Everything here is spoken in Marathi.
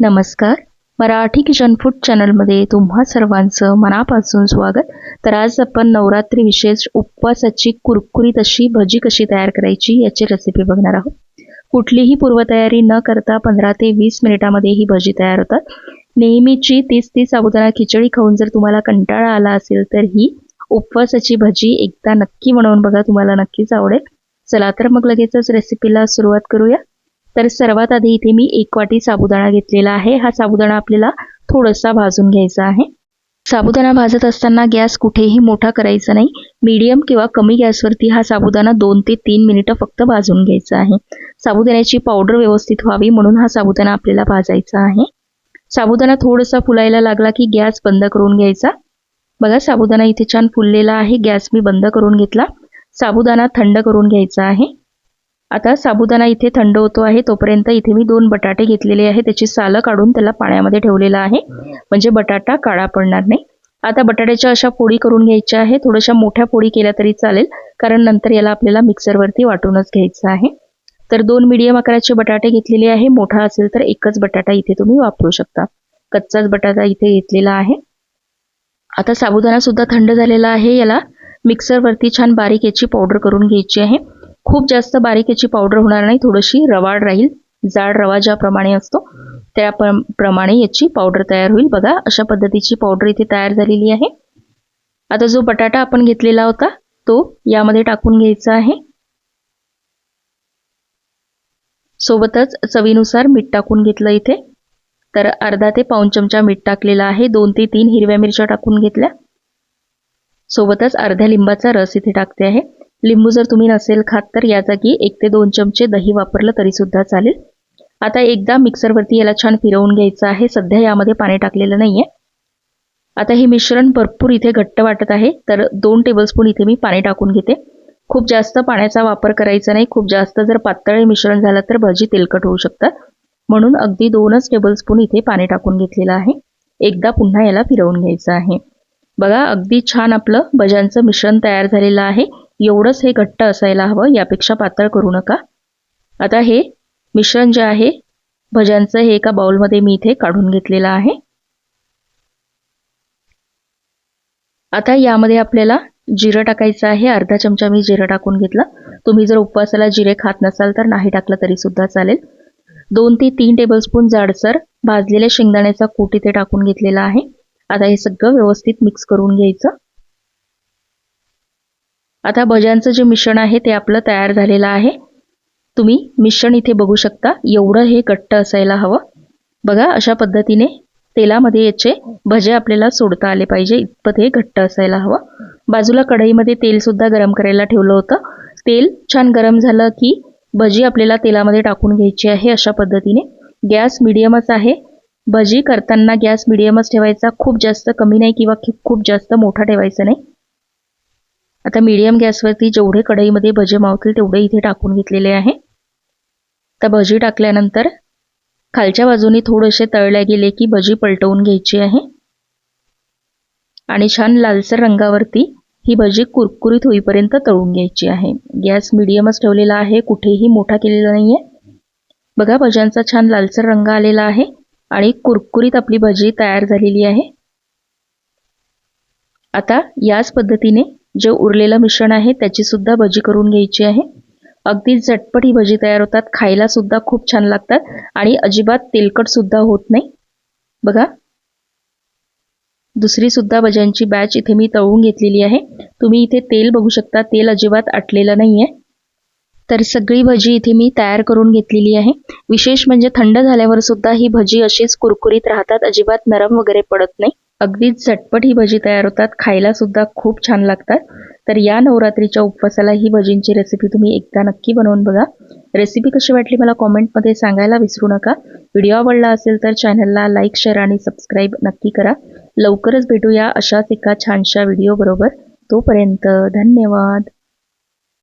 नमस्कार. मराठी किचन फूड चॅनलमध्ये तुम्हा सर्वांचं मनापासून स्वागत. तर आज आपण नवरात्री विशेष उपवासाची कुरकुरीत अशी भजी कशी तयार करायची याची रेसिपी बघणार आहोत. कुठलीही पूर्वतयारी न करता पंधरा ते वीस मिनिटामध्ये ही भजी तयार होतात. नेहमीची तीस तीस साबुदाणा खिचडी खाऊन जर तुम्हाला कंटाळा आला असेल तर ही उपवासाची भजी एकदा नक्की बनवून बघा तुम्हाला नक्कीच आवडेल. चला तर मग लगेचच रेसिपीला सुरुवात करूया. तर सर्वात आधी इथे मी एक वाटी साबुदाणा घेतलेला आहे. हा साबुदाणा आपल्याला थोडासा भाजून घ्यायचा आहे. साबुदाणा भाजत असताना गॅस कुठेही मोठा करायचा नाही. मीडियम किंवा कमी गॅसवरती हा साबुदाणा दोन ते तीन मिनिटं फक्त भाजून घ्यायचा आहे. साबुदाण्याची पावडर व्यवस्थित व्हावी म्हणून हा साबुदाणा आपल्याला भाजायचा आहे. साबुदाणा थोडासा फुलायला लागला की गॅस बंद करून घ्यायचा. बघा साबुदाणा इथे छान फुललेला आहे. गॅस मी बंद करून घेतला. साबुदाणा थंड करून घ्यायचा आहे. आता साबुदाणा इथे थंड होतो आहे तोपर्यंत इथे मी दोन बटाटे घेतलेले आहे. त्याची सालं काढून त्याला पाण्यामध्ये ठेवलेला आहे. म्हणजे बटाटा काळा पडणार नाही. आता बटाट्याच्या अशा पोळी करून घ्यायच्या आहे थोड्याशा मोठ्या पोळी केल्या तरी चालेल कारण नंतर याला आपल्याला मिक्सरवरती वाटूनच घ्यायचं आहे. तर दोन मिडियम आकाराचे बटाटे घेतलेले आहे. मोठा असेल तर एकच बटाटा इथे तुम्ही वापरू शकता. कच्चाच बटाटा इथे घेतलेला आहे. आता साबुदाणा सुद्धा थंड झालेला आहे. याला मिक्सरवरती छान बारीक याची पावडर करून घ्यायची आहे. खूप जास्त बारीक याची पावडर होणार नाही थोडीशी रवाड राहील जाड रवा ज्याप्रमाणे असतो त्या प्रमाणे याची पावडर तयार होईल. बघा अशा पद्धतीची पावडर इथे तयार झालेली आहे. आता जो बटाटा आपण घेतलेला होता तो यामध्ये टाकून घ्यायचा आहे. सोबतच चवीनुसार मीठ टाकून घेतलं इथे. तर अर्धा ते पाऊन चमचा मीठ टाकलेला आहे. दोन ते तीन हिरव्या मिरच्या टाकून घेतल्या. सोबतच अर्ध्या लिंबाचा रस इथे टाकते आहे. लिंबू जर तुम्ही नसेल खात तर या जागी एक ते दोन चमचे दही वापरलं तरीसुद्धा चालेल. आता एकदा मिक्सरवरती याला छान फिरवून घ्यायचं आहे. सध्या यामध्ये पाणी टाकलेलं नाहीये. आता हे मिश्रण भरपूर इथे घट्ट वाटत आहे. तर दोन टेबलस्पून इथे मी पाणी टाकून घेते. खूप जास्त पाण्याचा वापर करायचा नाही. खूप जास्त जर पातळ मिश्रण झालं तर भाजी तेलकट होऊ शकतात म्हणून अगदी दोनच टेबलस्पून इथे पाणी टाकून घेतलेलं आहे. एकदा पुन्हा याला फिरवून घ्यायचं आहे. बघा अगदी छान आपलं भज्यांचं मिश्रण तयार झालेलं आहे. एवढंच हे घट्ट असायला हवं यापेक्षा पातळ करू नका. आता हे मिश्रण जे आहे भज्यांचं हे एका बाउलमध्ये मी इथे काढून घेतलेलं आहे. आता यामध्ये आपल्याला जिरं टाकायचं आहे अर्धा चमचा मी जिरं टाकून घेतलं. तुम्ही जर उपवासाला जिरे खात नसाल तर नाही टाकलं तरी सुद्धा चालेल. दोन ते तीन टेबलस्पून जाडसर भाजलेल्या शेंगदाण्याचा कूट इथे टाकून घेतलेला आहे. आता हे सगळं व्यवस्थित मिक्स करून घ्यायचं. आता भज्यांचं जे मिश्रण आहे ते आपलं तयार झालेलं आहे. तुम्ही मिश्रण इथे बघू शकता. एवढं हे घट्ट असायला हवं. बघा अशा पद्धतीने तेलामध्ये याचे भजे आपल्याला सोडता आले पाहिजे. इतपत हे घट्ट असायला हवं. बाजूला कढईमध्ये तेल सुद्धा गरम करायला ठेवलं होतं. तेल छान गरम झालं की भजी आपल्याला तेलामध्ये टाकून घ्यायची आहे अशा पद्धतीने. गॅस मिडियमच आहे. भजी करताना गॅस मिडियमच ठेवायचा. खूप जास्त कमी नाही किंवा खूप जास्त मोठा ठेवायचा नाही. आता मीडियम गॅसवरती जेवढे कढईमध्ये भजे मावतील तेवढे इथे टाकून घेतलेले आहे. तर भजी टाकल्यानंतर खालच्या बाजूने थोडेसे तळल्या गेले की भजी पलटवून घ्यायची आहे. आणि छान लालसर रंगावरती ही भजी कुरकुरीत होईपर्यंत तळून घ्यायची आहे. गॅस मिडियमच ठेवलेला आहे कुठेही मोठा केलेला नाहीये. बघा भज्यांचा छान लालसर रंग आलेला आहे आणि कुरकुरीत आपली भजी तयार झालेली आहे. आता याच पद्धतीने जे उरलेलं मिश्रण आहे त्याची सुद्धा भजी करून घ्यायची आहे. अगदी झटपट ही भजी तयार होतात. खायला सुद्धा खूप छान लागतात आणि अजिबात तेलकट सुद्धा होत नाही. बघा. दुसरी सुद्धा भज्यांची बॅच इथे मी तळून घेतलेली आहे. तुम्ही इथे तेल बघू शकता. तेल अजिबात आटलेलं नाहीये. तर सगळी भजी इथे मी तयार करून घेतलेली आहे. विशेष म्हणजे थंड झाल्यावर सुद्धा ही भजी अशीच कुरकुरीत राहतात. अजिबात नरम वगैरे पडत नाही. अगदीच झटपट ही भजी तयार होतात. खायला सुद्धा खूप छान लागतात. तर या नवरात्रीच्या उपवासाला ही भजींची रेसिपी तुम्ही एकदा नक्की बनवून बघा. रेसिपी कशी वाटली मला कॉमेंटमध्ये सांगायला विसरू नका. व्हिडिओ आवडला असेल तर चॅनलला लाईक शेअर आणि सबस्क्राईब नक्की करा. लवकरच भेटूया अशाच एका छानशा व्हिडिओबरोबर तोपर्यंत धन्यवाद.